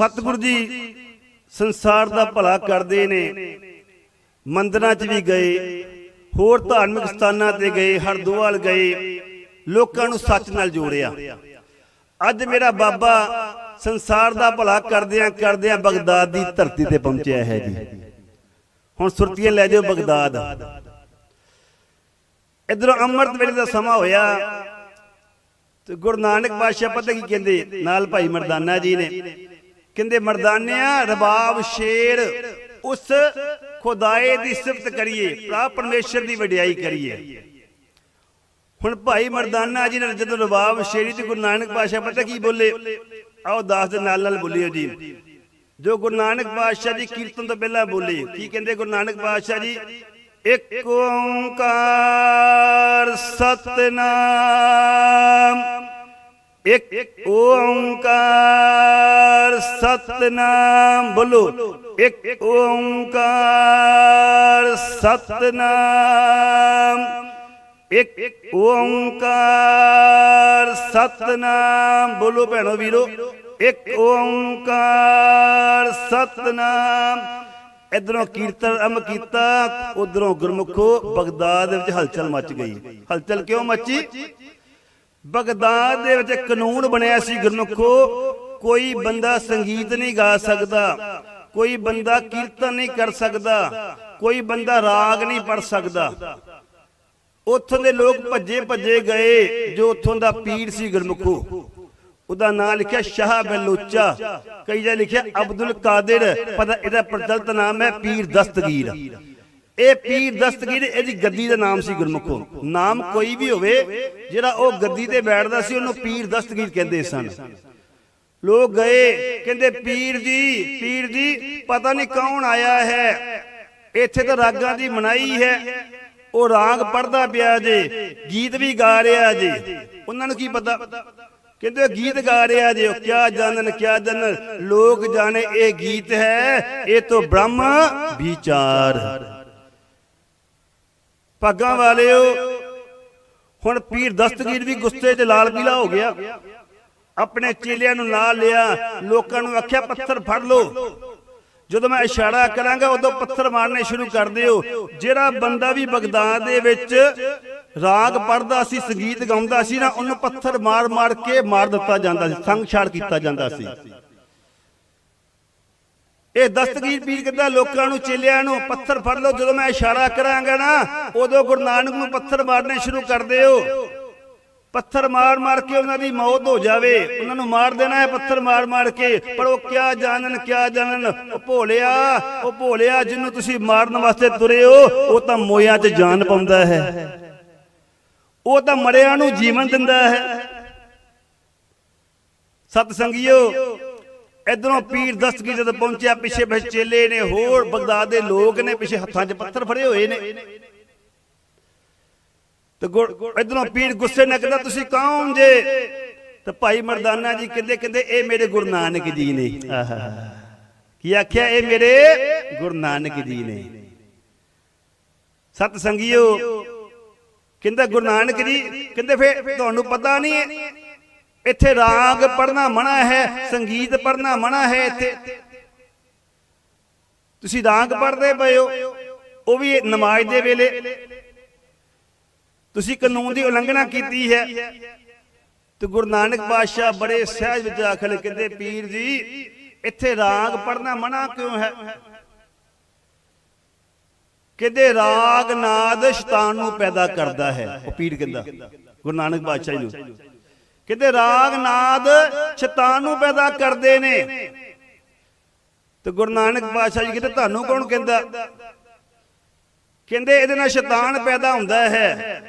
ਸਤਿਗੁਰੂ ਜੀ ਸੰਸਾਰ ਦਾ ਭਲਾ ਕਰਦੇ ਨੇ। ਮੰਦਰਾਂ 'ਚ ਵੀ ਗਏ, ਹੋਰ ਧਾਰਮਿਕ ਸਥਾਨਾਂ ਤੇ ਗਏ ਹਰਦੁਆਲ ਗਏ, ਲੋਕਾਂ ਨੂੰ ਸੱਚ ਨਾਲ ਜੋੜਿਆ। ਅੱਜ ਮੇਰਾ ਬਾਬਾ ਸੰਸਾਰ ਦਾ ਭਲਾ ਕਰਦਿਆਂ ਕਰਦਿਆਂ ਬਗਦਾਦ ਦੀ ਧਰਤੀ ਤੇ ਪਹੁੰਚਿਆ ਹੈ ਜੀ। ਹੁਣ ਸੁਰਤੀਆਂ ਲੈ ਜਾਓ ਬਗਦਾਦ। ਇਧਰੋਂ ਅੰਮ੍ਰਿਤ ਵੇਲੇ ਦਾ ਸਮਾਂ ਹੋਇਆ ਤੇ ਗੁਰੂ ਨਾਨਕ ਪਾਤਸ਼ਾਹ ਪਤਾ ਕੀ ਕਹਿੰਦੇ? ਨਾਲ ਭਾਈ ਮਰਦਾਨਾ ਜੀ ਨੇ। ਕਹਿੰਦੇ, ਮਰਦਾਨਿਆ, ਰਬਾਬ, ਸ਼ੇਰ, ਉਸ ਖੁਦਾਏ ਦੀ ਸਿਫਤ ਕਰੀਏ ਭਰਾ ਪਰਮੇਸ਼ਰ ਦੀ ਵਡਿਆਈ ਕਰੀਏ। ਹੁਣ ਭਾਈ ਮਰਦਾਨਾ ਜੀ ਨੇ ਜਦੋਂ ਰਬਾਬ, ਸ਼ੇਰੀ ਤੇ ਗੁਰੂ ਨਾਨਕ ਪਾਤਸ਼ਾਹ, ਪਤਾ ਕੀ ਬੋਲੇ? ਆਓ ਦਾਸ ਦੇ ਨਾਲ ਨਾਲ ਬੋਲਿਓ ਜੀ। ਜੋ ਗੁਰੂ ਨਾਨਕ ਪਾਤਸ਼ਾਹ ਜੀ ਕੀਰਤਨ ਤੋਂ ਪਹਿਲਾਂ ਬੋਲੇ, ਕੀ ਕਹਿੰਦੇ ਗੁਰੂ ਨਾਨਕ ਪਾਤਸ਼ਾਹ ਜੀ? ਇੱਕ ਓੰਕਾਰ ਸਤਨਾਮ। ਇੱਕ ਓੰਕਾਰ ਸਤਨਾਮ ਬੋਲੋ। ਇੱਕ ਓੰਕਾਰ ਸਤਨਾਮ। ਇੱਕ ਓੰਕਾਰ ਸਤਨਾਮ ਬੋਲੋ ਭੈਣੋ ਵੀਰੋ। ਇੱਕ ਓੰਕਾਰ ਸਤਨਾਮ। ਇਧਰੋਂ ਕੀਰਤਨ ਅਮ ਕੀਤਾ, ਉਧਰੋਂ ਗੁਰਮੁਖੋ ਬਗਦਾਦ ਵਿੱਚ ਹਲਚਲ ਮਚ ਗਈ। ਹਲਚਲ ਕਿਉਂ ਮੱਚੀ? ਬਗਦਾਦ ਦੇ ਵਿੱਚ ਕਾਨੂੰਨ ਬਣਿਆ ਸੀ ਗੁਰਮੁਖੋ, ਕੋਈ ਬੰਦਾ ਸੰਗੀਤ ਨਹੀਂ ਗਾ ਸਕਦਾ, ਕੋਈ ਬੰਦਾ ਕੀਰਤਨ ਨਹੀਂ ਕਰ ਸਕਦਾ, ਕੋਈ ਬੰਦਾ ਰਾਗ ਨਹੀਂ ਪੜ ਸਕਦਾ। ਉੱਥੋਂ ਦੇ ਲੋਕ ਭੱਜੇ ਭੱਜੇ ਗਏ ਜੋ ਉੱਥੋਂ ਦਾ ਪੀਰ ਸੀ ਗੁਰਮੁਖੋ। ਉਹਦਾ ਨਾਮ ਲਿਖਿਆ ਸ਼ਾਹ ਬਲੂਚਾ ਕਈ ਜਗ੍ਹਾ ਲਿਖਿਆ ਅਬਦੁਲ ਕਾਦਰ, ਪਤਾ ਇਹਦਾ ਪ੍ਰਚਲਿਤ ਨਾਮ ਹੈ ਪੀਰ ਦਸਤਗੀਰ। ਇਹ ਪੀਰ ਦਸਤਗੀਰ ਇਹਦੀ ਗੱਦੀ ਦਾ ਨਾਮ ਸੀ ਗੁਰਮੁਖੋ। ਨਾਮ ਕੋਈ ਵੀ ਹੋਵੇ, ਜਿਹੜਾ ਉਹ ਗੱਦੀ ਤੇ ਬੈਠਦਾ ਸੀ, ਉਹਨੂੰ ਪੀਰ ਦਸਤਗੀਰ ਕਹਿੰਦੇ ਸਨ। ਲੋਕ ਗਏ, ਕਹਿੰਦੇ, ਪੀਰ ਜੀ ਪੀਰ ਜੀ, ਪਤਾ ਨਹੀਂ ਕੌਣ ਆਇਆ ਹੈ। ਇੱਥੇ ਤਾਂ ਰਾਗਾਂ ਦੀ ਮਨਾਈ ਹੈ। ਉਹ ਰਾਗ ਪੜਦਾ ਪਿਆ ਜੇ, ਗੀਤ ਵੀ ਗਾ ਰਿਹਾ ਜੇ। ਉਹਨਾਂ ਨੂੰ ਕੀ ਪਤਾ? ਕਹਿੰਦੇ ਉਹ ਗੀਤ ਗਾ ਰਿਹਾ ਜੇ। ਉਹ ਕਿਆ ਜਾਣਨ ਕਿਆ ਜਾਣਨ? ਲੋਕ ਜਾਣੇ, ਇਹ ਗੀਤ ਹੈ, ਇਹ ਤੋਂ ਬ੍ਰਹਮ ਵਿਚਾਰ। ਪੱਗਾਂ ਵਾਲਿਓ, ਹੁਣ ਪੀਰ ਦਸਤਗੀਰ ਵੀ ਗੁੱਸੇ 'ਚ ਲਾਲ ਪੀਲਾ ਹੋ ਗਿਆ। ਆਪਣੇ ਚੇਲਿਆਂ ਨੂੰ ਨਾਲ ਲਿਆ, ਲੋਕਾਂ ਨੂੰ ਆਖਿਆ, ਪੱਥਰ ਫੜ ਲਓ। ਜਦੋਂ ਮੈਂ ਇਸ਼ਾਰਾ ਕਰਾਂਗਾ, ਉਦੋਂ ਪੱਥਰ ਮਾਰਨੇ ਸ਼ੁਰੂ ਕਰ ਦਿਓ। ਜਿਹੜਾ ਬੰਦਾ ਵੀ ਬਗਦਾਦ ਦੇ ਵਿੱਚ ਰਾਗ ਪੜਦਾ ਸੀ, ਸੰਗੀਤ ਗਾਉਂਦਾ ਸੀ ਨਾ, ਉਹਨੂੰ ਪੱਥਰ ਮਾਰ ਮਾਰ ਕੇ ਮਾਰ ਦਿੱਤਾ ਜਾਂਦਾ ਸੀ, ਸੰਗ ਛਾੜ ਕੀਤਾ ਜਾਂਦਾ ਸੀ। ਇਹ ਦਸਤਗੀਰ ਪੀਰ ਕਹਿੰਦਾ ਲੋਕਾਂ ਨੂੰ ਚੇਲਿਆਂ ਨੂੰ ਪੱਥਰ ਫੜ ਲਓ। ਜਦੋਂ ਮੈਂ ਇਸ਼ਾਰਾ ਕਰਾਂਗਾ ਨਾ, ਉਦੋਂ ਗੁਰੂ ਨਾਨਕ ਨੂੰ ਪੱਥਰ ਮਾਰਨੇ ਸ਼ੁਰੂ ਕਰ ਦਿਓ। ਪੱਥਰ ਮਾਰ ਮਾਰ ਕੇ ਉਹਨਾਂ ਦੀ ਮੌਤ ਹੋ ਜਾਵੇ। ਉਹਨਾਂ ਨੂੰ ਮਾਰ ਦੇਣਾ ਹੈ ਪੱਥਰ ਮਾਰ ਮਾਰ ਕੇ। ਪਰ ਉਹ ਕਿਆ ਜਾਣਨ ਕਿਆ ਜਾਣਨ? ਉਹ ਭੋਲਿਆ ਉਹ ਭੋਲਿਆ ਜਿਹਨੂੰ ਤੁਸੀਂ ਮਾਰਨ ਵਾਸਤੇ ਤੁਰੇ ਹੋ, ਉਹ ਤਾਂ ਮੋਇਆਂ 'ਚ ਜਾਨ ਪਾਉਂਦਾ ਹੈ। ਉਹ ਤਾਂ ਮਰਿਆਂ ਨੂੰ ਜੀਵਨ ਦਿੰਦਾ ਹੈ। ਸਤ ਸੰਗਿਓ ਇਧਰੋਂ ਪੀਰ ਦਸਤਗੀ ਜਦੋਂ ਪਹੁੰਚਿਆ ਪਿੱਛੇ ਵਿੱਚ ਚੇਲੇ ਨੇ ਹੋਰ ਬਗਦਾਦ ਦੇ ਲੋਕ ਨੇ ਪਿੱਛੇ ਹੱਥਾਂ 'ਚ ਪੱਥਰ ਫੜੇ ਹੋਏ ਨੇ। ਤੇ ਇਧਰੋਂ ਪੀਰ ਗੁੱਸੇ ਨਾਲ ਕਹਿੰਦਾ ਤੁਸੀਂ ਕੌਣ ਜੇ? ਤੇ ਭਾਈ ਮਰਦਾਨਾ ਜੀ ਕਹਿੰਦੇ ਕਹਿੰਦੇ ਇਹ ਮੇਰੇ ਗੁਰੂ ਨਾਨਕ ਜੀ ਨੇ। ਆਹਾ। ਕੀ ਆਖਿਆ? ਇਹ ਮੇਰੇ ਗੁਰੂ ਨਾਨਕ ਜੀ ਨੇ। ਸਤ ਸੰਗਿਓ ਕਹਿੰਦਾ ਗੁਰੂ ਨਾਨਕ ਜੀ ਕਹਿੰਦੇ ਫੇਰ ਤੁਹਾਨੂੰ ਪਤਾ ਨਹੀਂ ਇੱਥੇ ਰਾਗ ਪੜਨਾ ਮਨਾ ਹੈ, ਸੰਗੀਤ ਪੜਨਾ ਮਨਾ ਹੈ ਇੱਥੇ। ਤੁਸੀਂ ਰਾਗ ਪੜਦੇ ਪਏ ਹੋ, ਉਹ ਵੀ ਨਮਾਜ਼ ਦੇ ਵੇਲੇ। ਤੁਸੀਂ ਕਾਨੂੰਨ ਦੀ ਉਲੰਘਣਾ ਕੀਤੀ ਹੈ। ਤੇ ਗੁਰੂ ਨਾਨਕ ਪਾਤਸ਼ਾਹ ਬੜੇ ਸਹਿਜ ਵਿੱਚ ਆਖਲੇ ਕਹਿੰਦੇ, ਪੀਰ ਜੀ, ਇੱਥੇ ਰਾਗ ਪੜਨਾ ਮਨਾ ਕਿਉਂ ਹੈ? ਕਹਿੰਦੇ, ਰਾਗ ਨਾਦ ਸ਼ੈਤਾਨ ਨੂੰ ਪੈਦਾ ਕਰਦਾ ਹੈ। ਉਹ ਪੀਰ ਕਹਿੰਦਾ, ਗੁਰੂ ਨਾਨਕ ਪਾਤਸ਼ਾਹ ਜੀ ਨੂੰ। ਕਹਿੰਦੇ ਰਾਗ ਨਾਦ ਸ਼ੈਤਾਨ ਨੂੰ ਪੈਦਾ ਕਰਦੇ ਨੇ। ਤੇ ਗੁਰੂ ਨਾਨਕ ਪਾਤਸ਼ਾਹ ਜੀ ਕਹਿੰਦੇ, ਤੁਹਾਨੂੰ ਕੌਣ ਕਹਿੰਦਾ? ਕਹਿੰਦੇ, ਇਹਦੇ ਨਾਲ ਸ਼ੈਤਾਨ ਪੈਦਾ ਹੁੰਦਾ ਹੈ।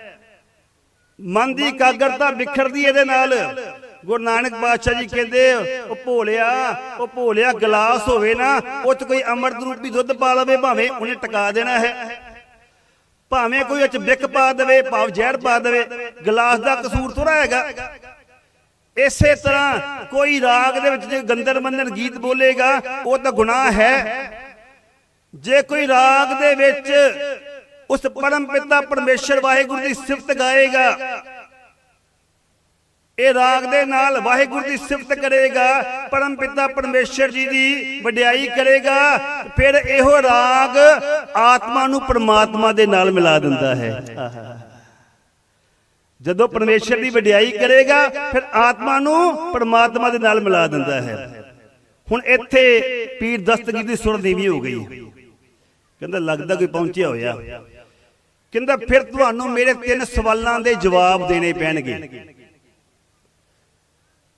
ਮਨ ਦੀ ਇਕਾਗਰਤਾ ਵਿਖਰਦੀ ਇਹਦੇ ਨਾਲ। ਗੁਰੂ ਨਾਨਕ ਪਾਤਸ਼ਾਹ ਜੀ ਕਹਿੰਦੇ, ਉਹ ਭੋਲਿਆ ਉਹ ਭੋਲਿਆ, ਗਲਾਸ ਹੋਵੇ ਨਾ, ਉਹ ਚ ਕੋਈ ਅੰਮ੍ਰਿਤ ਰੂਪੀ ਦੁੱਧ ਪਾ ਲਵੇ, ਭਾਵੇਂ ਉਹਨੇ ਟਿਕਾ ਦੇਣਾ ਹੈ। ਭਾਵੇਂ ਕੋਈ ਉਹ ਚ ਬਿਕ ਪਾ ਦੇਵੇ, ਭਾਵ ਜ਼ਹਿਰ ਪਾ ਦੇਵੇ, ਗਲਾਸ ਦਾ ਕਸੂਰ ਥੋੜਾ ਹੈਗਾ। ਇਸੇ ਤਰ੍ਹਾਂ ਕੋਈ ਰਾਗ ਦੇ ਵਿੱਚ ਜੇ ਗੰਦਰ ਮੰਦਰ ਗੀਤ ਬੋਲੇਗਾ, ਉਹ ਤਾਂ ਗੁਨਾਹ ਹੈ ਜੇ ਕੋਈ ਰਾਗ ਦੇ ਵਿੱਚ ਉਸ ਪਰਮ ਪਿਤਾ ਪਰਮੇਸ਼ਰ ਵਾਹਿਗੁਰੂ ਦੀ ਸਿਫਤ ਗਾਏਗਾ, ਇਹ ਰਾਗ ਦੇ ਨਾਲ ਵਾਹਿਗੁਰੂ ਦੀ ਸਿਫਤ ਕਰੇਗਾ ਪਰਮ ਪਿਤਾ ਪਰਮੇਸ਼ਰ ਜੀ ਦੀ ਵਡਿਆਈ ਕਰੇਗਾ, ਫਿਰ ਇਹੋ ਰਾਗ ਆਤਮਾ ਨੂੰ ਪਰਮਾਤਮਾ ਦੇ ਨਾਲ ਮਿਲਾ ਦਿੰਦਾ ਹੈ ਆਹਾ। ਜਦੋਂ ਪਰਮੇਸ਼ਰ ਦੀ ਵਡਿਆਈ ਕਰੇਗਾ ਫਿਰ ਆਤਮਾ ਨੂੰ ਪਰਮਾਤਮਾ ਦੇ ਨਾਲ ਮਿਲਾ ਦਿੰਦਾ ਹੈ। ਹੁਣ ਇੱਥੇ ਪੀਰ ਦਸਤਗੀਰ ਦੀ ਸੁਰ ਨੀਵੀਂ ਹੋ ਗਈ। ਕਹਿੰਦਾ ਲੱਗਦਾ ਕੋਈ ਪਹੁੰਚਿਆ ਹੋਇਆ। ਕਹਿੰਦਾ ਫਿਰ ਤੁਹਾਨੂੰ ਮੇਰੇ ਤਿੰਨ ਸਵਾਲਾਂ ਦੇ ਜਵਾਬ ਦੇਣੇ ਪੈਣਗੇ।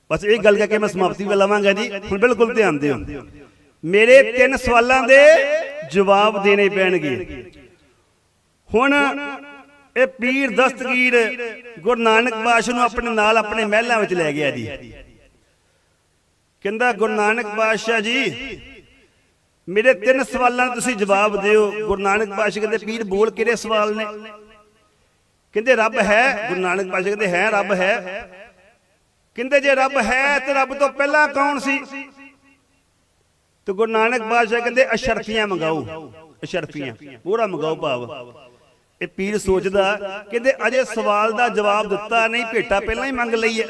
ਬਸ ਇਹ ਗੱਲ ਕਰਕੇ ਮੈਂ ਸਮਾਪਤੀ ਵੱਲ ਆਵਾਂਗਾ ਜੀ। ਹੁਣ ਬਿਲਕੁਲ ਧਿਆਨ ਦਿਓ। ਮੇਰੇ ਤਿੰਨ ਸਵਾਲਾਂ ਦੇ ਜਵਾਬ ਦੇਣੇ ਪੈਣਗੇ। ਹੁਣ ਇਹ ਪੀਰ ਦਸਤਗੀਰ ਗੁਰੂ ਨਾਨਕ ਪਾਤਸ਼ਾਹ ਨੂੰ ਆਪਣੇ ਨਾਲ ਆਪਣੇ ਮਹਿਲਾਂ ਵਿੱਚ ਲੈ ਗਿਆ ਜੀ। ਕਹਿੰਦਾ, ਗੁਰੂ ਨਾਨਕ ਪਾਤਸ਼ਾਹ ਜੀ, ਮੇਰੇ ਤਿੰਨ ਸਵਾਲਾਂ ਦੇ ਤੁਸੀਂ ਜਵਾਬ ਦਿਓ। ਗੁਰੂ ਨਾਨਕ ਪਾਤਸ਼ਾਹ ਕਹਿੰਦੇ, ਪੀਰ ਬੋਲ ਕਿਹੜੇ ਸਵਾਲ ਨੇ? ਕਹਿੰਦੇ, ਰੱਬ ਹੈ। ਗੁਰੂ ਨਾਨਕ ਪਾਤਸ਼ਾਹ ਕਹਿੰਦੇ, ਹੈ, ਰੱਬ ਹੈ। ਕਹਿੰਦੇ, ਜੇ ਰੱਬ ਹੈ ਤੇ ਰੱਬ ਤੋਂ ਪਹਿਲਾਂ ਕੌਣ ਸੀ? ਤੇ ਗੁਰੂ ਨਾਨਕ ਪਾਤਸ਼ਾਹ ਕਹਿੰਦੇ, ਅਸ਼ਰਫੀਆਂ ਮੰਗਾਓ। ਅਸ਼ਰਫੀਆਂ, ਪੂਰਾ ਮੰਗਾਓ ਭਾਵ। ਇਹ ਪੀਰ ਸੋਚਦਾ ਕਹਿੰਦੇ ਅਜੇ ਸਵਾਲ ਦਾ ਜਵਾਬ ਦਿੱਤਾ ਨਹੀਂ, ਭੇਟਾ ਪਹਿਲਾਂ ਹੀ ਮੰਗ ਲਈ ਹੈ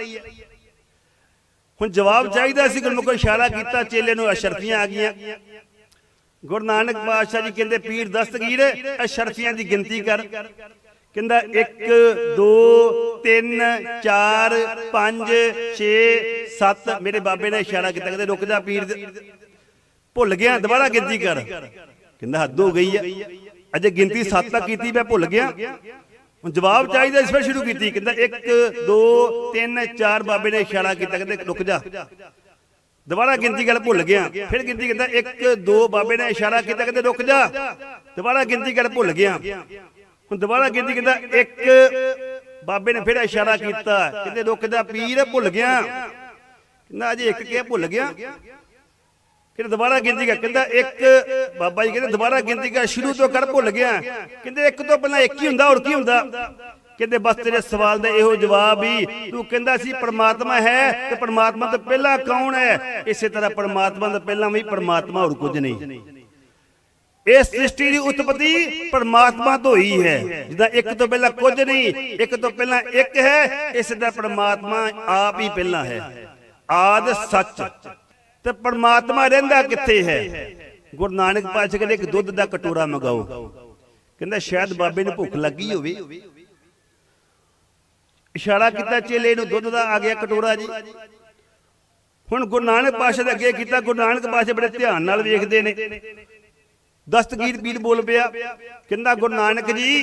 ਹੁਣ ਜਵਾਬ ਚਾਹੀਦਾ ਸੀ ਗੁਰਮੁਖ ਇਸ਼ਾਰਾ ਕੀਤਾ, ਚੇਲੇ ਨੂੰ ਅਸ਼ਰਫੀਆਂ ਆ ਗਈਆਂ। ਗੁਰੂ ਨਾਨਕ ਪਾਤਸ਼ਾਹ ਜੀ ਕਹਿੰਦੇ, ਪੀਰ ਦਸਤਗੀਰ, ਅਸ਼ਰਫੀਆਂ ਦੀ ਗਿਣਤੀ ਕਰ। ਕਹਿੰਦਾ 1 2 3 4 5 6 7 ਮੇਰੇ ਬਾਬੇ ਨੇ ਇਸ਼ਾਰਾ ਕੀਤਾ, ਕਹਿੰਦੇ, ਰੁਕ ਜਾ ਪੀਰ ਭੁੱਲ ਗਿਆ, ਦੁਬਾਰਾ ਗਿਣਤੀ ਕਰ। ਕਹਿੰਦਾ, ਹੱਦ ਹੋ ਗਈ ਹੈ ਅਜੇ ਗਿਣਤੀ 7 ਤੱਕ ਕੀਤੀ ਮੈਂ ਭੁੱਲ ਗਿਆ। ਹੁਣ ਜਵਾਬ ਚਾਹੀਦਾ ਇਸ ਵੇਲੇ ਸ਼ੁਰੂ ਕੀਤੀ। ਕਹਿੰਦਾ 1 2 3 4 ਬਾਬੇ ਨੇ ਇਸ਼ਾਰਾ ਕੀਤਾ। ਕਹਿੰਦੇ ਰੁਕ ਜਾ। ਦੁਬਾਰਾ ਗਿਣਤੀ ਗੱਲ ਭੁੱਲ ਗਿਆ। ਫਿਰ ਗਿਣਤੀ ਕਹਿੰਦਾ 1 2 ਬਾਬੇ ਨੇ ਇਸ਼ਾਰਾ ਕੀਤਾ। ਕਹਿੰਦੇ ਰੁਕ ਜਾ। ਦੁਬਾਰਾ ਗਿਣਤੀ ਗੱਲ ਭੁੱਲ ਗਿਆ। ਹੁਣ ਦੁਬਾਰਾ ਗਿਣਤੀ ਕਹਿੰਦਾ 1 ਬਾਬੇ ਨੇ ਫਿਰ ਇਸ਼ਾਰਾ ਕੀਤਾ। ਕਹਿੰਦੇ ਰੁਕ ਜਾ ਪੀਰ ਭੁੱਲ ਗਿਆ। ਕਹਿੰਦਾ ਅਜੇ ਇੱਕ ਕਿਹਾ ਭੁੱਲ ਗਿਆ। ਫਿਰ ਦੁਬਾਰਾ ਗਿਣਤੀ ਕਰ, ਕਹਿੰਦਾ ਇੱਕ ਬਾਬਾ ਜੀ ਕਹਿੰਦੇ ਦੁਬਾਰਾ ਗਿਣਤੀ ਕਰ, ਸ਼ੁਰੂ ਤੋਂ ਕਰ ਭੁੱਲ ਗਿਆ। ਕਹਿੰਦੇ ਇੱਕ ਤੋਂ ਪਹਿਲਾਂ ਇੱਕ ਹੀ ਹੁੰਦਾ, ਹੋਰ ਕੀ ਹੁੰਦਾ? ਕਹਿੰਦੇ ਬਸ ਤੇਰੇ ਸਵਾਲ ਦਾ ਇਹੋ ਜਵਾਬ ਹੀ। ਤੂੰ ਕਹਿੰਦਾ ਸੀ ਪਰਮਾਤਮਾ ਹੈ ਤੇ ਪਰਮਾਤਮਾ ਤੋਂ ਪਹਿਲਾਂ ਕੌਣ ਹੈ? ਇਸੇ ਤਰ੍ਹਾਂ ਪਰਮਾਤਮਾ ਤੋਂ ਪਹਿਲਾਂ ਵੀ ਪਰਮਾਤਮਾ ਹੋਰ ਕੁਝ ਨਹੀਂ। ਇਸ ਸ੍ਰਿਸ਼ਟੀ ਦੀ ਉਤਪਤੀ ਪਰਮਾਤਮਾ ਤੋਂ ਹੀ ਹੈ। ਜਿੱਦਾਂ ਇੱਕ ਤੋਂ ਪਹਿਲਾਂ ਕੁਝ ਨਹੀਂ, ਇੱਕ ਤੋਂ ਪਹਿਲਾਂ ਇੱਕ ਹੈ, ਇਸੇ ਦਾ ਪਰਮਾਤਮਾ ਆਪ ਹੀ ਪਹਿਲਾਂ ਹੈ। ਆਦ ਸੱਚ। ਤੇ ਪਰਮਾਤਮਾ ਰਹਿੰਦਾ ਕਿੱਥੇ ਹੈ? ਗੁਰੂ ਨਾਨਕ ਪਾਤਸ਼ਾਹ ਕਹਿੰਦੇ ਇੱਕ ਦੁੱਧ ਦਾ ਕਟੋਰਾ ਮੰਗਾਓ। ਕਹਿੰਦਾ ਸ਼ਾਇਦ ਬਾਬੇ ਨੂੰ ਭੁੱਖ ਲੱਗੀ ਹੋਵੇ। ਇਸ਼ਾਰਾ ਕੀਤਾ ਚੇਲੇ ਨੂੰ ਦੁੱਧ ਦਾ, ਆ ਗਿਆ ਕਟੋਰਾ ਜੀ। ਹੁਣ ਗੁਰੂ ਨਾਨਕ ਪਾਤਸ਼ਾਹ ਦੇ ਅੱਗੇ ਕੀਤਾ, ਗੁਰੂ ਨਾਨਕ ਪਾਤਸ਼ਾਹ ਬੜੇ ਧਿਆਨ ਨਾਲ ਵੇਖਦੇ ਨੇ। ਦਸਤਗੀਰ ਪੀਰ ਬੋਲ ਪਿਆ। ਕਹਿੰਦਾ ਗੁਰੂ ਨਾਨਕ ਜੀ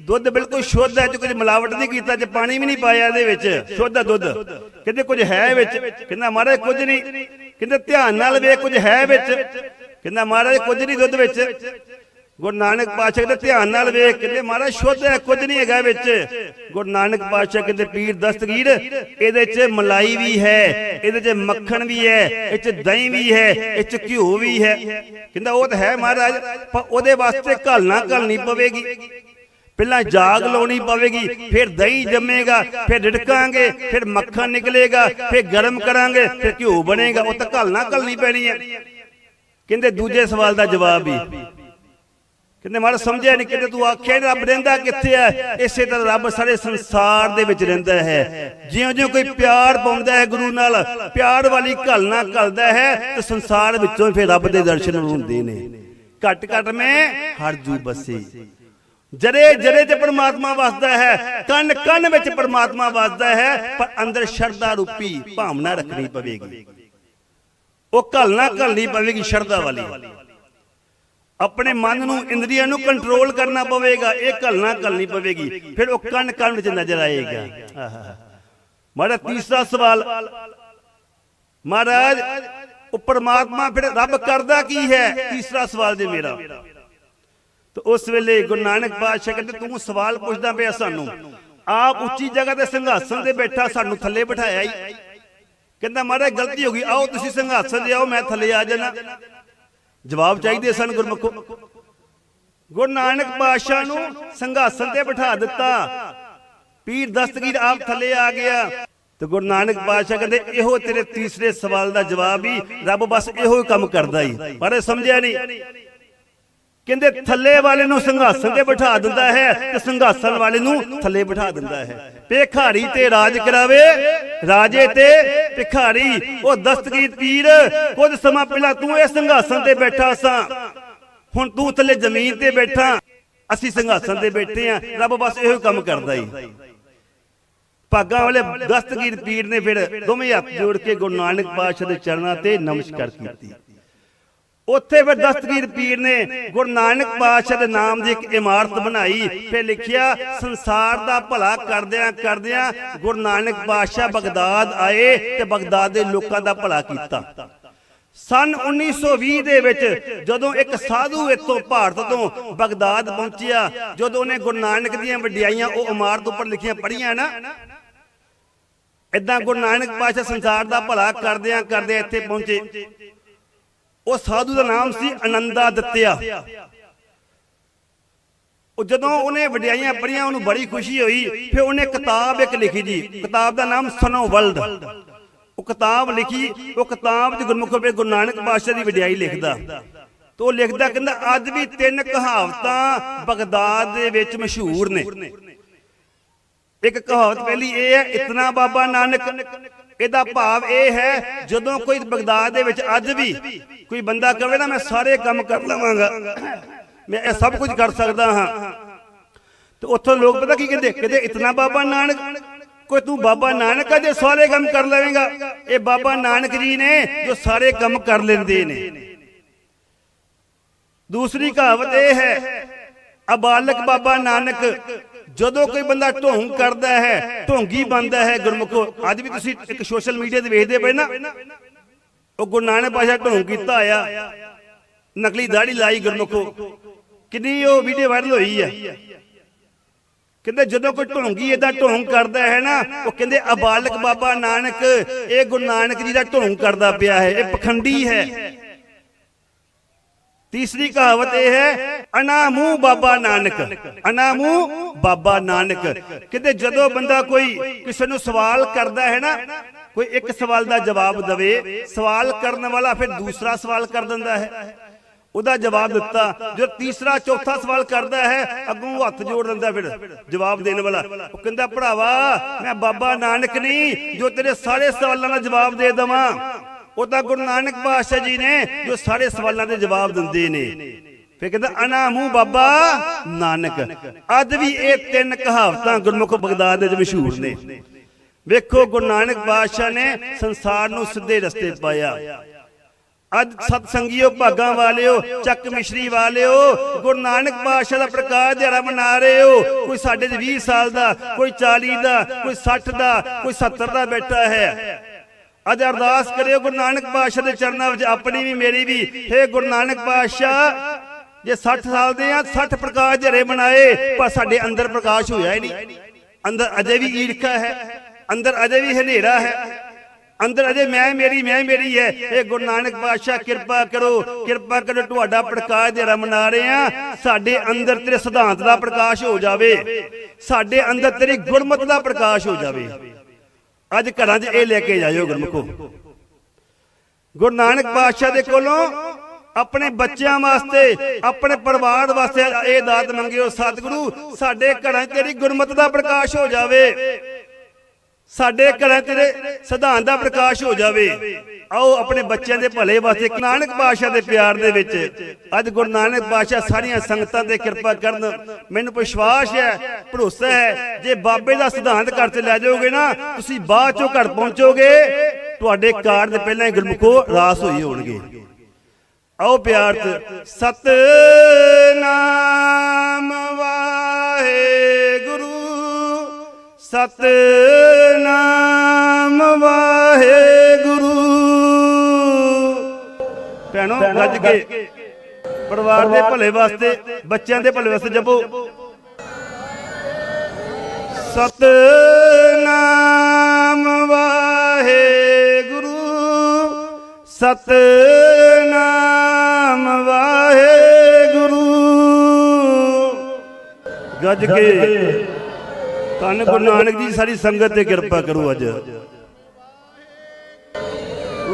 ਦੁੱਧ ਬਿਲਕੁਲ ਸ਼ੁੱਧ ਹੈ, ਤੇ ਕੁਝ ਮਿਲਾਵਟ ਨਹੀਂ ਕੀਤਾ, ਤੇ ਪਾਣੀ ਵੀ ਨਹੀਂ ਪਾਇਆ ਇਹਦੇ ਵਿੱਚ, ਸ਼ੁੱਧ ਹੈ ਦੁੱਧ। ਕਹਿੰਦੇ ਕੁਝ ਹੈ ਵਿੱਚ, ਕਹਿੰਦਾ ਮਹਾਰਾਜ ਕੁਝ ਨਹੀਂ। ਕਹਿੰਦੇ ਧਿਆਨ ਨਾਲ ਵੇਖ, ਕੁਝ ਹੈ ਵਿੱਚ। ਕਹਿੰਦਾ ਮਹਾਰਾਜ ਕੁਝ ਨਹੀਂ ਦੁੱਧ ਵਿੱਚ। ਗੁਰੂ ਨਾਨਕ ਪਾਤਸ਼ਾਹ ਕਹਿੰਦੇ ਧਿਆਨ ਨਾਲ ਵੇਖ, ਕਹਿੰਦੇ ਮਹਾਰਾਜ ਸ਼ੁੱਧ ਹੈ, ਕੁਝ ਨਹੀਂ ਹੈਗਾ ਵਿੱਚ। ਗੁਰੂ ਨਾਨਕ ਪਾਤਸ਼ਾਹ ਕਹਿੰਦੇ ਪੀਰ ਦਸਤਗੀਰ, ਇਹਦੇ 'ਚ ਮਲਾਈ ਵੀ ਹੈ, ਇਹਦੇ 'ਚ ਮੱਖਣ ਵੀ ਹੈ, ਇਹ 'ਚ ਦਹੀਂ ਵੀ ਹੈ, ਇਹ 'ਚ ਘਿਓ ਵੀ ਹੈ। ਕਹਿੰਦਾ ਉਹ ਤਾਂ ਹੈ ਮਹਾਰਾਜ, ਪਰ ਉਹਦੇ ਵਾਸਤੇ ਘਲਣਾ ਘਲਣੀ ਪਵੇਗੀ। ਪਹਿਲਾਂ ਜਾਗ ਲਾਉਣੀ ਪਵੇਗੀ ਫਿਰ ਦਹੀਂ ਜੰਮੇਗਾ ਫਿਰ ਰਿੜਕਾਂਗੇ ਫਿਰ ਮੱਖਣ ਨਿਕਲੇਗਾ ਫਿਰ ਗਰਮ ਕਰਾਂਗੇ ਫਿਰ ਘਿਓ ਬਣੇਗਾ ਉਹ ਤਾਂ ਘਲਣਾ ਘਲਣੀ ਪੈਣੀ ਹੈ। ਕਹਿੰਦੇ ਦੂਜੇ ਸਵਾਲ ਦਾ ਜਵਾਬ ਵੀ। ਕਹਿੰਦੇ ਮਾਰਾ ਸਮਝਿਆ ਨਹੀਂ ਕਿਤੇ ਤੂੰ ਆਖਿਆ ਰੱਬ ਰਹਿੰਦਾ ਕਿੱਥੇ ਹੈ? ਇਸੇ ਤਰ੍ਹਾਂ ਰੱਬ ਸਾਰੇ ਸੰਸਾਰ ਦੇ ਵਿੱਚ ਰਹਿੰਦਾ ਹੈ। ਜਿਉਂ-ਜਿਉਂ ਕੋਈ ਪਿਆਰ ਪਾਉਂਦਾ ਹੈ ਗੁਰੂ ਨਾਲ ਪਿਆਰ ਵਾਲੀ ਘਲਣਾ ਘਲਦਾ ਹੈ ਤੇ ਸੰਸਾਰ ਵਿੱਚੋਂ ਫਿਰ ਰੱਬ ਦੇ ਦਰਸ਼ਨ ਹੁੰਦੇ ਨੇ। ਘਟ ਘਟ ਮੈਂ ਹਰ ਜੂ ਬਸੇ ਜਰੇ ਜਰੇ ਤੇ ਪਰਮਾਤਮਾ ਵਸਦਾ ਹੈ ਕਣ ਕਣ ਵਿੱਚ ਪਰਮਾਤਮਾ ਵਸਦਾ ਹੈ, ਪਰ ਅੰਦਰ ਸ਼ਰਧਾ ਰੂਪੀ ਭਾਵਨਾ ਰੱਖਣੀ ਪਵੇਗੀ। ਉਹ ਘਲਣਾ ਘਲਣੀ ਪਵੇਗੀ ਸ਼ਰਧਾ ਵਾਲੀ। ਆਪਣੇ ਮਨ ਨੂੰ, ਇੰਦਰੀਆਂ ਨੂੰ ਕੰਟਰੋਲ ਕਰਨਾ ਪਵੇਗਾ, ਇਹ ਘਲਣਾ ਘਲਣੀ ਪਵੇਗੀ। ਫਿਰ ਉਹ ਕੰਨ ਕੰਨ ਵਿੱਚ ਨਜ਼ਰ ਆਏਗਾ। ਆਹਾ। ਤੀਸਰਾ ਸਵਾਲ। ਮਹਾਰਾਜ, ਉਹ ਪਰਮਾਤਮਾ ਫਿਰ ਰੱਬ ਕਰਦਾ ਕੀ ਹੈ? ਤੀਸਰਾ ਸਵਾਲ ਜੇ ਮੇਰਾ। ਤੇ ਉਸ ਵੇਲੇ ਗੁਰੂ ਨਾਨਕ ਪਾਤਸ਼ਾਹ ਕਹਿੰਦੇ, ਤੂੰ ਸਵਾਲ ਪੁੱਛਦਾ ਪਿਆ ਸਾਨੂੰ। ਆਪ ਉੱਚੀ ਜਗ੍ਹਾ ਤੇ ਸਿੰਘਾਸਨ ਤੇ ਬੈਠਾ ਸਾਨੂੰ ਥੱਲੇ ਬਿਠਾਇਆ ਹੀ ਕਹਿੰਦਾ, ਮਹਾਰਾਜ, ਗਲਤੀ ਹੋ ਗਈ। ਆਓ, ਤੁਸੀਂ ਸਿੰਘਾਸਨ ਤੇ ਆਓ, ਮੈਂ ਥੱਲੇ ਆ ਜਾਣਾ। ਜਵਾਬ ਚਾਹੀਦੇ ਸਨ ਗੁਰਮੁਖੋ। ਗੁਰੂ ਨਾਨਕ ਪਾਤਸ਼ਾਹ ਨੂੰ ਸਿੰਘਾਸਨ ਤੇ ਬਿਠਾ ਦਿੱਤਾ। ਪੀਰ ਦਸਤਗੀਰ ਆਪ ਥੱਲੇ ਆ ਗਿਆ। ਤੇ ਗੁਰੂ ਨਾਨਕ ਪਾਤਸ਼ਾਹ ਕਹਿੰਦੇ, ਇਹੋ ਤੇਰੇ ਤੀਸਰੇ ਸਵਾਲ ਦਾ ਜਵਾਬ ਹੀ ਰੱਬ ਬਸ ਇਹੋ ਹੀ ਕੰਮ ਕਰਦਾ ਹੀ ਪਰ ਸਮਝਿਆ ਨਹੀਂ ਕਹਿੰਦੇ ਥੱਲੇ ਵਾਲੇ ਨੂੰ ਸਿੰਘਾਸਨ ਤੇ ਬਿਠਾ ਦਿੰਦਾ ਹੈ ਤੇ ਸਿੰਘਾਸਨ ਵਾਲੇ ਨੂੰ ਥੱਲੇ ਬਿਠਾ ਦਿੰਦਾ ਹੈ। ਭਿਖਾਰੀ ਤੇ ਰਾਜ ਕਰਾਵੇ, ਰਾਜੇ ਤੇ ਭਿਖਾਰੀ। ਉਹ ਦਸਤਗੀਰ ਪੀਰ, ਕੁਝ ਸਮਾਂ ਪਹਿਲਾਂ ਤੂੰ ਇਹ ਸਿੰਘਾਸਨ ਤੇ ਬੈਠਾ ਸਾਂ। ਹੁਣ ਤੂੰ ਥੱਲੇ ਜ਼ਮੀਨ ਤੇ ਬੈਠਾ। ਅਸੀਂ ਸਿੰਘਾਸਨ ਤੇ ਬੈਠੇ ਆ। ਰੱਬ ਬਸ ਇਹੋ ਕੰਮ ਕਰਦਾ ਹੀ ਭਾਗਾਂ ਵਾਲੇ ਦਸਤਗੀਰ ਪੀਰ ਨੇ ਫਿਰ ਦੋਵੇਂ ਹੱਥ ਜੋੜ ਕੇ ਗੁਰੂ ਨਾਨਕ ਪਾਤਸ਼ਾਹ ਦੇ ਚਰਨਾਂ ਤੇ ਨਮਸਕਾਰ ਕੀਤੀ। ਉੱਥੇ ਫਿਰ ਦਸਤਗੀਰ ਪੀਰ ਨੇ ਗੁਰੂ ਨਾਨਕ ਪਾਤਸ਼ਾਹ ਦੇ ਨਾਮ ਦੀ ਇੱਕ ਇਮਾਰਤ ਬਣਾਈ। ਫਿਰ ਲਿਖਿਆ, ਸੰਸਾਰ ਦਾ ਭਲਾ ਕਰਦਿਆਂ ਕਰਦਿਆਂ ਗੁਰੂ ਨਾਨਕ ਪਾਤਸ਼ਾਹ ਬਗਦਾਦ ਆਏ ਤੇ ਬਗਦਾਦ ਦੇ ਲੋਕਾਂ ਦਾ ਭਲਾ ਕੀਤਾ। ਸਨ 1920 ਦੇ ਵਿੱਚ ਜਦੋਂ ਇੱਕ ਸਾਧੂ ਇੱਥੋਂ ਭਾਰਤ ਤੋਂ ਬਗਦਾਦ ਪਹੁੰਚਿਆ, ਜਦੋਂ ਉਹਨੇ ਗੁਰੂ ਨਾਨਕ ਦੀਆਂ ਵਡਿਆਈਆਂ ਉਹ ਇਮਾਰਤ ਉੱਪਰ ਲਿਖੀਆਂ ਪੜ੍ਹੀਆਂ ਨਾ ਇਦਾਂ ਗੁਰੂ ਨਾਨਕ ਪਾਤਸ਼ਾਹ ਸੰਸਾਰ ਦਾ ਭਲਾ ਕਰਦਿਆਂ ਕਰਦਿਆਂ ਇੱਥੇ ਪਹੁੰਚੇ। ਉਹ ਸਾਧੂ ਦਾ ਨਾਮ ਸੀ ਆਨੰਦਾ ਦਿੱਤਿਆ। ਉਹ ਜਦੋਂ ਉਹਨੇ ਵਡਿਆਈਆਂ ਪੜ੍ਹੀਆਂ, ਉਹਨੂੰ ਬੜੀ ਖੁਸ਼ੀ ਹੋਈ। ਫਿਰ ਉਹਨੇ ਕਿਤਾਬ ਇੱਕ ਲਿਖੀ ਜੀ। ਕਿਤਾਬ ਦਾ ਨਾਮ ਸਨੋ ਉਹ ਕਿਤਾਬ ਲਿਖੀ, ਉਹ ਕਿਤਾਬ 'ਚ ਗੁਰਮੁਖ ਵਿੱਚ ਗੁਰੂ ਨਾਨਕ ਪਾਤਸ਼ਾਹ ਦੀ ਵਡਿਆਈ ਲਿਖਦਾ। ਤੇ ਉਹ ਲਿਖਦਾ ਕਹਿੰਦਾ, ਅੱਜ ਵੀ ਤਿੰਨ ਕਹਾਵਤਾਂ ਬਗਦਾਦ ਦੇ ਵਿੱਚ ਮਸ਼ਹੂਰ ਨੇ। ਇੱਕ ਕਹਾਵਤ ਪਹਿਲੀ ਇਹ ਹੈ, ਇਤਨਾ ਬਾਬਾ ਨਾਨਕ ਇਹਦਾ ਭਾਵ ਇਹ ਹੈ, ਜਦੋਂ ਕੋਈ ਬਗਦਾਦ ਦੇ ਵਿੱਚ ਅੱਜ ਵੀ ਕੋਈ ਬੰਦਾ ਕਹੇ ਨਾ, ਮੈਂ ਸਾਰੇ ਕੰਮ ਕਰ ਲਵਾਂਗਾ, ਮੈਂ ਇਹ ਸਭ ਕੁਝ ਕਰ ਸਕਦਾ ਹਾਂ। ਤੇ ਉੱਥੋਂ ਲੋਕ ਪਤਾ ਕੀ ਕਹਿੰਦੇ? ਕਹਿੰਦੇ, ਇਤਨਾ ਬਾਬਾ ਨਾਨਕ, ਕੋਈ ਤੂੰ ਬਾਬਾ ਨਾਨਕ ਆ ਸਾਰੇ ਕੰਮ ਕਰ ਲਵੇਂਗਾ? ਇਹ ਬਾਬਾ ਨਾਨਕ ਜੀ ਨੇ ਜੋ ਸਾਰੇ ਕੰਮ ਕਰ ਲੈਂਦੇ ਨੇ। ਦੂਸਰੀ ਕਹਾਵਤ ਇਹ ਹੈ, ਅਬਾਲਕ ਬਾਬਾ ਨਾਨਕ ਜਦੋਂ ਕੋਈ ਬੰਦਾ ਢੋਂਗ ਕਰਦਾ ਹੈ ਢੋਂਗੀ ਬੰਦਾ ਹੈ ਗੁਰਮੁਖੋ। ਅੱਜ ਵੀ ਤੁਸੀਂ ਇੱਕ ਸੋਸ਼ਲ ਮੀਡੀਆ ਤੇ ਵੇਖਦੇ ਪਏ ਨਾ ਉਹ ਗੁਰੂ ਨਾਨਕ ਪਾਸ਼ਾ ਢੋਂਗ ਕੀਤਾ ਆ। ਨਕਲੀ ਦਾੜੀ ਲਾਈ ਗੁਰਮੁਖੋ। ਕਿੰਨੀ ਉਹ ਵੀਡੀਓ ਵਾਇਰਲ ਹੋਈ ਹੈ ਕਹਿੰਦੇ ਜਦੋਂ ਕੋਈ ਢੋਂਗੀ ਇਹਦਾ ਢੋਂਗ ਕਰਦਾ ਹੈ ਨਾ ਉਹ ਕਹਿੰਦੇ ਅਬਾਲਕ ਬਾਬਾ ਨਾਨਕ ਇਹ ਗੁਰੂ ਨਾਨਕ ਜੀ ਦਾ ਢੋਂਗ ਕਰਦਾ ਪਿਆ ਹੈ। ਇਹ ਪਖੰਡੀ ਹੈ। ਤੀਸਰੀ ਕਹਾਵਤ ਇਹ ਹੈ ਅਨਾਮੂ ਬਾਬਾ ਨਾਨਕ। ਅਨਾਮੂ ਬਾਬਾ ਨਾਨਕ। ਕਿਤੇ ਜਦੋਂ ਬੰਦਾ ਕੋਈ ਕਿਸੇ ਨੂੰ ਸਵਾਲ ਕਰਦਾ ਹੈ ਨਾ, ਕੋਈ ਇੱਕ ਸਵਾਲ ਦਾ ਜਵਾਬ ਦਵੇ, ਸਵਾਲ ਕਰਨ ਵਾਲਾ ਫਿਰ ਦੂਸਰਾ ਸਵਾਲ ਕਰ ਦਿੰਦਾ ਹੈ। ਉਹਦਾ ਜਵਾਬ ਦਿੱਤਾ ਜੋ ਤੀਸਰਾ, ਚੌਥਾ ਸਵਾਲ ਕਰਦਾ ਹੈ, ਅੱਗੋਂ ਹੱਥ ਜੋੜ ਦਿੰਦਾ ਫਿਰ ਜਵਾਬ ਦੇਣ ਵਾਲਾ। ਉਹ ਕਹਿੰਦਾ, ਭਰਾਵਾ, ਮੈਂ ਬਾਬਾ ਨਾਨਕ ਨਹੀਂ, ਜੋ ਤੇਰੇ ਸਾਰੇ ਸਵਾਲਾਂ ਦਾ ਜਵਾਬ ਦੇ ਦਵਾਂ। ਉਹ ਤਾਂ ਗੁਰੂ ਨਾਨਕ ਪਾਤਸ਼ਾਹ ਜੀ ਨੇ ਜੋ ਸਾਰੇ ਸਵਾਲਾਂ ਦੇ ਜਵਾਬ ਦਿੰਦੇ ਨੇ। ਫਿਰ ਕਹਿੰਦਾ, ਅਨਾ ਮੂੰਹ ਬਾਬਾ ਨਾਨਕ। ਅੱਜ ਵੀ ਇਹ ਤਿੰਨ ਕਹਾਵਤਾਂ ਗੁਰਮੁਖ ਬਗਦਾਦ ਦੇ ਵਿੱਚ ਮਸ਼ਹੂਰ ਨੇ। ਵੇਖੋ, ਗੁਰੂ ਨਾਨਕ ਪਾਤਸ਼ਾਹ ਨੇ ਸੰਸਾਰ ਨੂੰ ਸਿੱਧੇ ਰਸਤੇ ਪਾਇਆ। ਅੱਜ ਸਤ ਸੰਗੀਓ ਭਾਗਾਂ ਵਾਲਿਓ, ਚੱਕ ਮਿਸ਼ਰੀ ਵਾਲਿਓ, ਗੁਰੂ ਨਾਨਕ ਪਾਤਸ਼ਾਹ ਦਾ ਪ੍ਰਕਾਸ਼ ਦਿਹਾੜਾ ਮਨਾ ਰਹੇ ਹੋ। ਕੋਈ ਸਾਡੇ 'ਚ 20 ਸਾਲ ਦਾ, ਕੋਈ 40 ਦਾ, ਕੋਈ 60 ਦਾ, ਕੋਈ 70 ਦਾ ਬੈਠਾ ਹੈ। ਅੱਜ ਅਰਦਾਸ ਕਰਿਓ ਗੁਰੂ ਨਾਨਕ ਪਾਤਸ਼ਾਹ ਦੇ ਚਰਨਾਂ ਵਿੱਚ, ਆਪਣੀ ਵੀ, ਮੇਰੀ ਵੀ। ਹੇ ਗੁਰੂ ਨਾਨਕ ਪਾਤਸ਼ਾਹ, ਜੇ 60 ਸਾਲ ਦੇ ਆ 60 ਪ੍ਰਕਾਸ਼ ਜਿਹੜੇ ਬਣਾਏ, ਪਰ ਸਾਡੇ ਅੰਦਰ ਪ੍ਰਕਾਸ਼ ਹੋਇਆ ਹੀ ਨਹੀਂ। ਅੰਦਰ ਅਜੇ ਵੀ ਈਰਖਾ ਹੈ, ਅੰਦਰ ਅਜੇ ਵੀ ਹਨੇਰਾ ਹੈ, ਅੰਦਰ ਅਜੇ ਮੈਂ, ਮੇਰੀ ਮੈਂ, ਮੇਰੀ ਹੈ। ਇਹ ਗੁਰੂ ਨਾਨਕ ਪਾਤਸ਼ਾਹ, ਕਿਰਪਾ ਕਰੋ ਕਿਰਪਾ ਕਰੋ, ਤੁਹਾਡਾ ਪ੍ਰਕਾਸ਼ ਜਿਹੜਾ ਮਨਾ ਰਹੇ ਆ। ਸਾਡੇ ਅੰਦਰ ਤੇਰੇ ਸਿਧਾਂਤ ਦਾ ਪ੍ਰਕਾਸ਼ ਹੋ ਜਾਵੇ। ਸਾਡੇ ਅੰਦਰ ਤੇਰੀ ਗੁਰਮਤ ਦਾ ਪ੍ਰਕਾਸ਼ ਹੋ ਜਾਵੇ। ਅੱਜ ਘਰਾਂ 'ਚ ਇਹ ਲੈ ਕੇ ਜਾਇਓ ਗੁਰਮੁਖੋ। ਗੁਰੂ ਨਾਨਕ ਪਾਤਸ਼ਾਹ ਦੇ ਕੋਲੋਂ ਆਪਣੇ ਬੱਚਿਆਂ ਵਾਸਤੇ, ਆਪਣੇ ਪਰਿਵਾਰ ਵਾਸਤੇ ਇਹ ਦਾਤ ਮੰਗਿਓ, ਸਤਿਗੁਰੂ, ਸਾਡੇ ਘਰਾਂ 'ਚ ਤੇਰੀ ਗੁਰਮਤ ਦਾ ਪ੍ਰਕਾਸ਼ ਹੋ ਜਾਵੇ। ਸਾਡੇ ਘਰਾਂ ਤੇਰੇ ਸਿਧਾਂਤ ਦਾ ਪ੍ਰਕਾਸ਼ ਹੋ ਜਾਵੇ। ਆਓ ਆਪਣੇ ਬੱਚਿਆਂ ਦੇ ਭਲੇ ਵਾਸਤੇ ਨਾਨਕ ਪਾਤਸ਼ਾਹ ਦੇ ਪਿਆਰ ਦੇ ਵਿੱਚ ਅੱਜ ਗੁਰੂ ਨਾਨਕ ਪਾਤਸ਼ਾਹ ਸਾਰੀਆਂ ਸੰਗਤਾਂ ਤੇ ਕਿਰਪਾ ਕਰਨ ਮੈਨੂੰ ਵਿਸ਼ਵਾਸ ਹੈ ਭਰੋਸਾ ਹੈ ਜੇ ਬਾਬੇ ਦਾ ਸਿਧਾਂਤ ਘਰ ਤੇ ਲੈ ਜਾਓਗੇ ਨਾ ਤੁਸੀਂ ਬਾਅਦ ਚੋਂ ਘਰ ਪਹੁੰਚੋਗੇ ਤੁਹਾਡੇ ਕਾਰ ਦੇ ਪਹਿਲਾਂ ਹੀ ਗੁਰਮੁਖੋ ਰਾਸ ਹੋਈ ਹੋਣਗੇ। ਆਓ ਪਿਆਰ ਤੇ ਸਤਨਾਮ ਵਾਹਿਗੁਰੂ। ਸਤਨਾਮ ਵਾਹਿਗੁਰੂ। ਭੈਣੋ ਗੱਜ ਕੇ। ਪਰਿਵਾਰ ਦੇ ਭਲੇ ਵਾਸਤੇ ਬੱਚਿਆਂ ਦੇ ਭਲੇ ਵਾਸਤੇ ਜਪੋ। ਸਤਨਾਮ ਵਾਹਿਗੁਰੂ। ਸਤਨਾਮ ਵਾਹਿਗੁਰੂ। ਗੱਜ ਕੇ। ਧੰਨ ਗੁਰੂ ਨਾਨਕ ਜੀ, ਸਾਰੀ ਸੰਗਤ ਤੇ ਕਿਰਪਾ ਕਰੋ ਅੱਜ।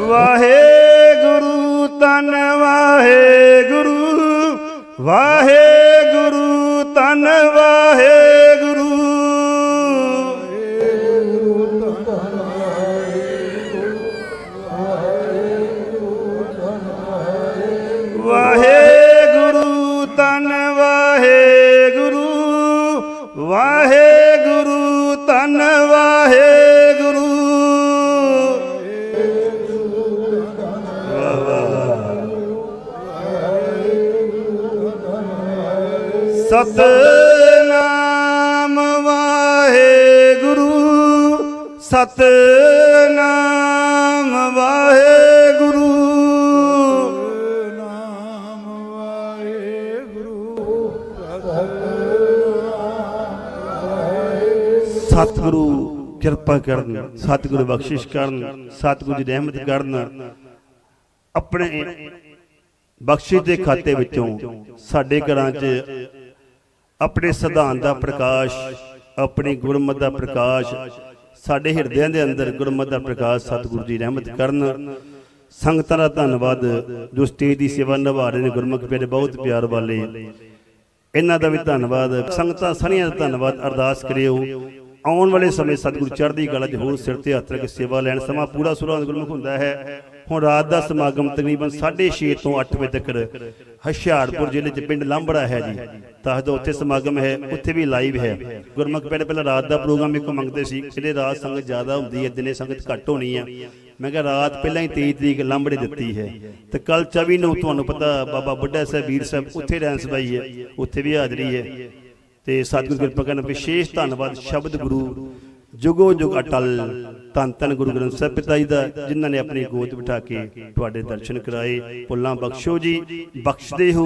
ਵਾਹਿਗੁਰੂ, ਧੰਨ ਵਾਹਿਗੁਰੂ ਵਾਹਿਗੁਰੂ, ਧੰਨ ਸਤਨਾਮ ਵਾਹਿਗੁਰੂ। ਨਾਮ ਵਾਹਿਗੁਰੂ। ਸਤਿਗੁਰੂ ਕਿਰਪਾ ਕਰਨ ਸਤਿਗੁਰੂ ਬਖਸ਼ਿਸ਼ ਕਰਨ ਸਤਿਗੁਰੂ ਦੀ ਰਹਿਮਤ ਕਰਨ। ਆਪਣੇ ਬਖਸ਼ਿਸ਼ ਦੇ ਖਾਤੇ ਵਿੱਚੋਂ ਸਾਡੇ ਘਰਾਂ 'ਚ ਆਪਣੇ ਸਿਧਾਂਤ ਦਾ ਪ੍ਰਕਾਸ਼ ਆਪਣੀ ਗੁਰਮਤਿ ਦਾ ਪ੍ਰਕਾਸ਼ ਸਾਡੇ ਹਿਰਦਿਆਂ ਦੇ ਅੰਦਰ ਗੁਰਮਤਿ ਦਾ ਪ੍ਰਕਾਸ਼ ਸਤਿਗੁਰੂ ਜੀ ਰਹਿਮਤ ਕਰਨ। ਸੰਗਤਾਂ ਦਾ ਧੰਨਵਾਦ ਜੋ ਸਟੇਜ ਦੀ ਸੇਵਾ ਨਿਭਾ ਰਹੇ ਨੇ ਗੁਰਮੁਖ ਪਿਆਰੇ, ਬਹੁਤ ਪਿਆਰ ਵਾਲੇ। ਇਹਨਾਂ ਦਾ ਵੀ ਧੰਨਵਾਦ, ਸੰਗਤਾਂ ਸਾਰੀਆਂ ਦਾ ਧੰਨਵਾਦ, ਅਰਦਾਸ ਕਰਿਓ। ਆਉਣ ਵਾਲੇ ਸਮੇਂ ਸਤਿਗੁਰੂ ਚੜ੍ਹਦੀ ਕਲਾ 'ਚ ਹੋਰ ਸਿਰ ਤੇ ਹੱਥ ਰੱਖ ਸੇਵਾ ਲੈਣ। ਸਮਾਂ ਪੂਰਾ ਸੁਰਾਂ ਗੁਰਮੁਖ ਹੁੰਦਾ ਹੈ। ਹੁਣ ਰਾਤ ਦਾ ਸਮਾਗਮ ਤਕਰੀਬਨ 6:30 ਤੋਂ 8 ਵਜੇ ਤੱਕ ਹੁਸ਼ਿਆਰਪੁਰ ਜ਼ਿਲ੍ਹੇ 'ਚ ਪਿੰਡ ਲਾਂਬੜਾ ਹੈ ਜੀ। ਤਾਂ ਜੋ ਉੱਥੇ ਸਮਾਗਮ ਹੈ, ਉੱਥੇ ਵੀ ਲਾਈਵ ਹੈ। ਗੁਰਮੁਖ ਪਹਿਲੇ ਪਹਿਲਾਂ ਰਾਤ ਦਾ ਪ੍ਰੋਗਰਾਮ ਇੱਕੋ ਮੰਗਦੇ ਸੀ ਜਿਹੜੇ ਰਾਤ ਸੰਗਤ ਜ਼ਿਆਦਾ ਹੁੰਦੀ ਹੈ, ਦਿਨੇ ਸੰਗਤ ਘੱਟ ਹੋਣੀ ਹੈ। ਮੈਂ ਕਿਹਾ ਰਾਤ ਪਹਿਲਾਂ ਹੀ 23 ਤਰੀਕ ਲਾਂਬੜੇ ਦਿੱਤੀ ਹੈ। ਤੇ ਕੱਲ 24 ਨੂੰ ਤੁਹਾਨੂੰ ਪਤਾ ਬਾਬਾ ਬੁੱਢਾ ਸਾਹਿਬ, ਵੀਰ ਸਾਹਿਬ ਉੱਥੇ ਰਹਿਣ ਬਾਈ ਹੈ, ਉੱਥੇ ਵੀ ਹਾਜ਼ਰੀ ਹੈ। ਤੇ ਸਤਿਗੁਰੂ ਕਿਰਪਾ ਕਰਨ ਵਿਸ਼ੇਸ਼ ਧੰਨਵਾਦ ਸ਼ਬਦ ਗੁਰੂ ਜੁਗੋ ਜੁਗ ਅਟਲ। ਧੰਨ ਧੰਨ ਗੁਰੂ ਗ੍ਰੰਥ ਸਾਹਿਬ ਪਿਤਾ ਜੀ ਦਾ, ਜਿਨ੍ਹਾਂ ਨੇ ਆਪਣੀ ਗੋਦ ਬਿਠਾ ਕੇ ਤੁਹਾਡੇ ਦਰਸ਼ਨ ਕਰਾਏ। ਭੁੱਲਾਂ ਬਖਸ਼ੋ ਜੀ। ਬਖਸ਼ਦੇ ਹੋ,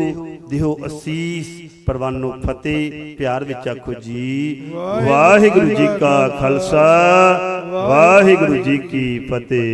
ਦਿਓ ਅਸੀਸ। ਪਰਵਾਨੋ ਫਤਿਹ। ਪਿਆਰ ਵਿੱਚ ਆਖੋ ਜੀ, ਵਾਹਿਗੁਰੂ ਜੀ ਕਾ ਖਾਲਸਾ। ਵਾਹਿਗੁਰੂ ਜੀ ਕੀ ਫਤਿਹ।